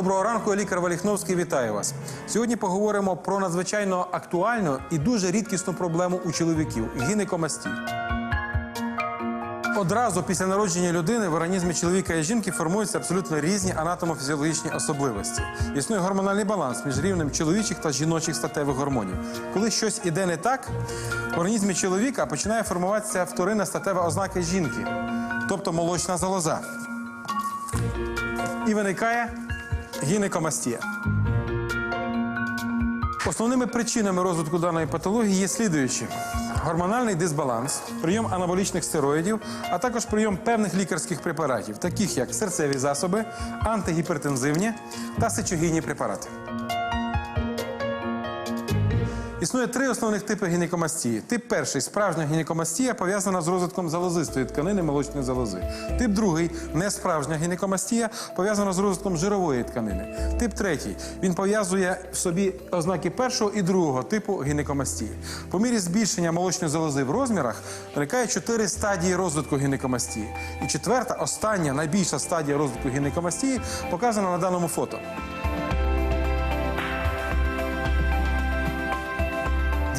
Доброго ранку, лікар Валіхновський. Вітаю вас. Сьогодні поговоримо про надзвичайно актуальну і дуже рідкісну проблему у чоловіків гінекомастій. Одразу після народження людини в організмі чоловіка і жінки формуються абсолютно різні анатомофізіологічні особливості. Існує гормональний баланс між рівнем чоловічих та жіночих статевих гормонів. Коли щось іде не так, в організмі чоловіка починає формуватися вторинна статева ознака жінки, тобто молочна залоза. І виникає гінекомастія. Основними причинами розвитку даної патології є слідуючі: гормональний дисбаланс, прийом анаболічних стероїдів, а також прийом певних лікарських препаратів, таких як серцеві засоби, антигіпертензивні та сечогінні препарати. Існує три основних типи гінекомастії. Тип перший справжня гінекомастія пов'язана з розвитком залозистої тканини молочної залози. Тип другий несправжня гінекомастія пов'язана з розвитком жирової тканини. Тип третій він пов'язує в собі ознаки першого і другого типу гінекомастії. По мірі збільшення молочної залози в розмірах виникає чотири стадії розвитку гінекомастії. І четверта, остання, найбільша стадія розвитку гінекомастії показана на даному фото.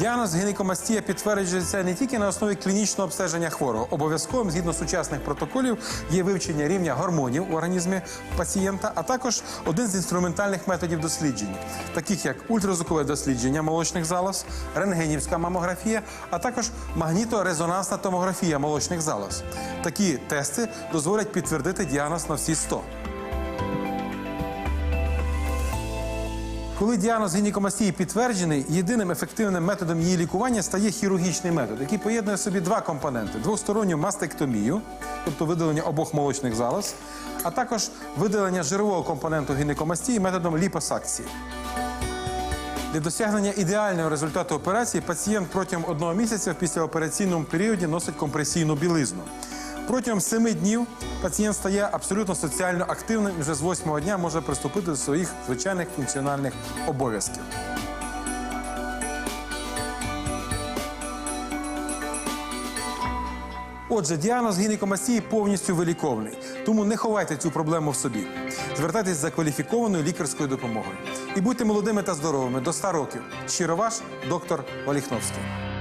Діагноз гінекомастія підтверджується не тільки на основі клінічного обстеження хворого. Обов'язковим, згідно сучасних протоколів, є вивчення рівня гормонів у організмі пацієнта, а також один з інструментальних методів дослідження, таких як ультразвукове дослідження молочних залоз, рентгенівська мамографія, а також магніторезонансна томографія молочних залоз. Такі тести дозволять підтвердити діагноз на всі 100. Коли діагноз гінекомастії підтверджений, єдиним ефективним методом її лікування стає хірургічний метод, який поєднує в собі два компоненти: двосторонню мастектомію, тобто видалення обох молочних залоз, а також видалення жирового компоненту гінекомастії методом ліпосакції. Для досягнення ідеального результату операції пацієнт протягом одного місяця в післяопераційному періоді носить компресійну білизну. Протягом семи днів пацієнт стає абсолютно соціально активним і вже з восьмого дня може приступити до своїх звичайних функціональних обов'язків. Отже, діагноз гінекомастії повністю виліковний, тому не ховайте цю проблему в собі. Звертайтесь за кваліфікованою лікарською допомогою. І будьте молодими та здоровими до 100 років. Щиро ваш доктор Валіхновський.